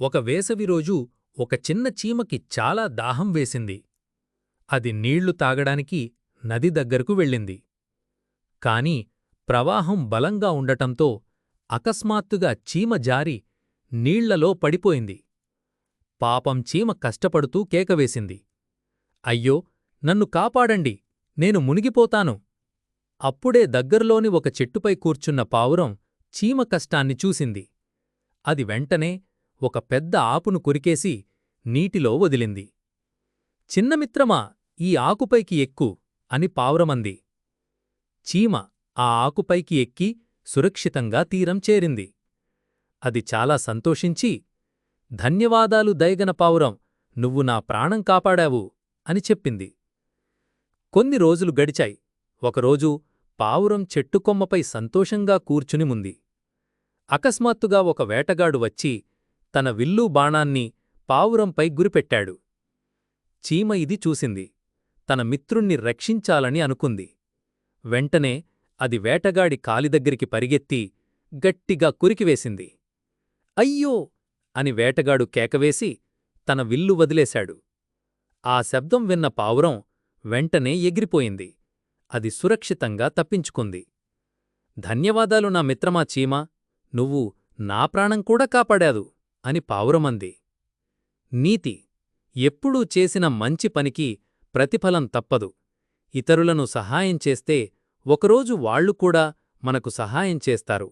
ఒక వేసవిరోజు ఒక చిన్న చీమకి చాలా దాహం వేసింది. అది నీళ్ళు తాగడానికి నది దగ్గరకు వెళ్ళింది. కాని ప్రవాహం బలంగా ఉండటంతో అకస్మాత్తుగా చీమ జారి నీళ్ళలో పడిపోయింది. పాపం చీమ కష్టపడుతూ కేకవేసింది అయ్యో నన్ను కాపాడండి నేను మునిగిపోతాను. అప్పుడే దగ్గరలోని ఒక చెట్టుపై కూర్చున్న పావురం చీమ కష్టాన్ని చూసింది. అది వెంటనే ఒక పెద్ద ఆపును కొరికేసి నీటిలో వదిలింది. చిన్నమిత్రమా ఈ ఆకుపైకి ఎక్కు అని పావురమంది. చీమ ఆ ఆకుపైకి ఎక్కి సురక్షితంగా తీరం చేరింది. అది చాలా సంతోషించి ధన్యవాదాలు దయగన పావురం నువ్వు నా ప్రాణం కాపాడావు అని చెప్పింది. కొన్ని రోజులు గడిచాయి. ఒకరోజు పావురం చెట్టుకొమ్మపై సంతోషంగా కూర్చునిముంది అకస్మాత్తుగా ఒక వేటగాడు వచ్చి తన విల్లు బాణాన్ని పావురంపై గురిపెట్టాడు. చీమ ఇది చూసింది. తన మిత్రుణ్ణి రక్షించాలని అనుకుంది. వెంటనే అది వేటగాడి కాలిదగ్గరికి పరిగెత్తి గట్టిగా కురికివేసింది. అయ్యో! అని వేటగాడు కేకవేసి తన విల్లు వదిలేశాడు. ఆ శబ్దం విన్న పావురం వెంటనే ఎగిరిపోయింది. అది సురక్షితంగా తప్పించుకుంది. ధన్యవాదాలు నా మిత్రమా చీమా! నువ్వు నా ప్రాణం కూడా కాపాడాదు. అని పావురమంది. నీతి ఎప్పుడూ చేసిన మంచి పనికి ప్రతిఫలం తప్పదు. ఇతరులను సహాయం చేస్తే ఒకరోజు వాళ్ళు కూడా మనకు సహాయం చేస్తారు.